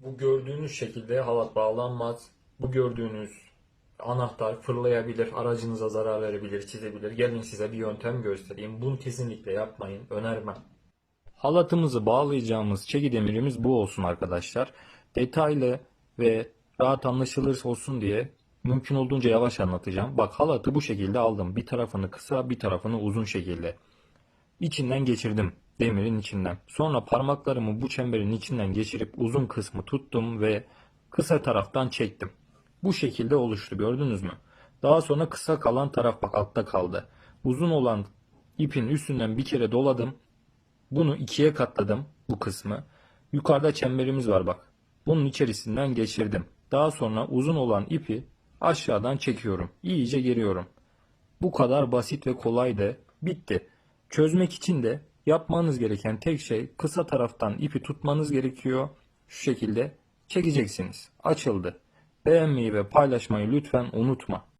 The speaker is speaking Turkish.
Bu gördüğünüz şekilde halat bağlanmaz. Bu gördüğünüz anahtar fırlayabilir, aracınıza zarar verebilir, çizebilir. Gelin size bir yöntem göstereyim. Bunu kesinlikle yapmayın, önermem. Halatımızı bağlayacağımız çeki bu olsun arkadaşlar. Detaylı ve rahat anlaşılır olsun diye mümkün olduğunca yavaş anlatacağım. Bak halatı bu şekilde aldım. Bir tarafını kısa, bir tarafını uzun şekilde. İçinden geçirdim demirin içinden. Sonra parmaklarımı bu çemberin içinden geçirip uzun kısmı tuttum ve kısa taraftan çektim. Bu şekilde oluştu gördünüz mü? Daha sonra kısa kalan taraf bak altta kaldı. Uzun olan ipin üstünden bir kere doladım. Bunu ikiye katladım bu kısmı. Yukarıda çemberimiz var bak. Bunun içerisinden geçirdim. Daha sonra uzun olan ipi aşağıdan çekiyorum. İyice geriyorum. Bu kadar basit ve kolaydı. Bitti. Çözmek için de yapmanız gereken tek şey kısa taraftan ipi tutmanız gerekiyor. Şu şekilde çekeceksiniz. Açıldı. Beğenmeyi ve paylaşmayı lütfen unutma.